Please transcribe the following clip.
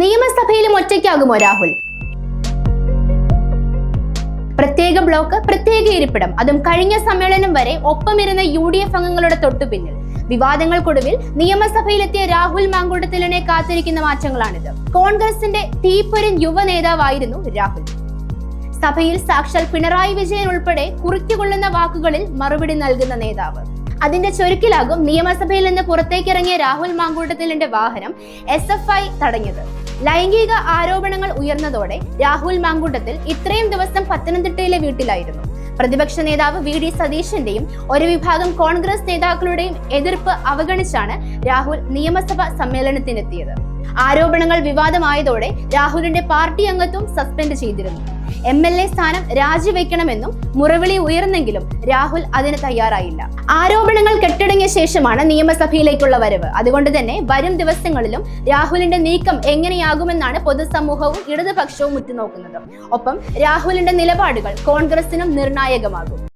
നിയമസഭയിലും ഒറ്റയ്ക്കാകുമോ രാഹുൽ? പ്രത്യേക ബ്ലോക്ക് പ്രത്യേക ഇരിപ്പിടം. അതും കഴിഞ്ഞ സമ്മേളനം വരെ ഒപ്പമിരുന്ന യു ഡി എഫ് അംഗങ്ങളുടെ തൊട്ടുപിന്നിൽ വിവാദങ്ങൾക്കൊടുവിൽ നിയമസഭയിലെത്തിയ രാഹുൽ മാങ്കൂട്ടത്തിലിനെ കാത്തിരിക്കുന്ന മാറ്റങ്ങളാണിത്. കോൺഗ്രസിന്റെ തീപ്പൊരു യുവ നേതാവായിരുന്നു രാഹുൽ. സഭയിൽ സാക്ഷാൽ പിണറായി വിജയൻ ഉൾപ്പെടെ കുറിച്ചുകൊള്ളുന്ന വാക്കുകളിൽ മറുപടി നൽകുന്ന നേതാവ്. അതിന്റെ ചുരുക്കിലാകും നിയമസഭയിൽ നിന്ന് പുറത്തേക്കിറങ്ങിയ രാഹുൽ മാങ്കൂട്ടത്തിലിന്റെ വാഹനം എസ് എഫ് ഐ തടഞ്ഞത്. ലൈംഗിക ആരോപണങ്ങൾ ഉയർന്നതോടെ രാഹുൽ മാങ്കുണ്ടത്തിൽ ഇത്രയും ദിവസം പത്തനംതിട്ടയിലെ വീട്ടിലായിരുന്നു. പ്രതിപക്ഷ നേതാവ് വി ഡി സതീശന്റെയും ഒരു വിഭാഗം കോൺഗ്രസ് നേതാക്കളുടെയും എതിർപ്പ് അവഗണിച്ചാണ് രാഹുൽ നിയമസഭ സമ്മേളനത്തിനെത്തിയത്. ആരോപണങ്ങൾ വിവാദമായതോടെ രാഹുലിന്റെ പാർട്ടി അംഗത്വം സസ്പെൻഡ് ചെയ്തിരുന്നു. എം എൽ എ സ്ഥാനം രാജിവെക്കണമെന്നും മുറവിളി ഉയർന്നെങ്കിലും രാഹുൽ അതിന് തയ്യാറായില്ല. ആരോപണങ്ങൾ ശേഷമാണ് നിയമസഭയിലേക്കുള്ള വരവ്. അതുകൊണ്ട് തന്നെ വരും ദിവസങ്ങളിലും രാഹുലിന്റെ നീക്കം എങ്ങനെയാകുമെന്നാണ് പൊതുസമൂഹവും ഇടതുപക്ഷവും ഉറ്റുനോക്കുന്നത്. ഒപ്പം രാഹുലിന്റെ നിലപാടുകൾ കോൺഗ്രസിനും നിർണായകമാകും.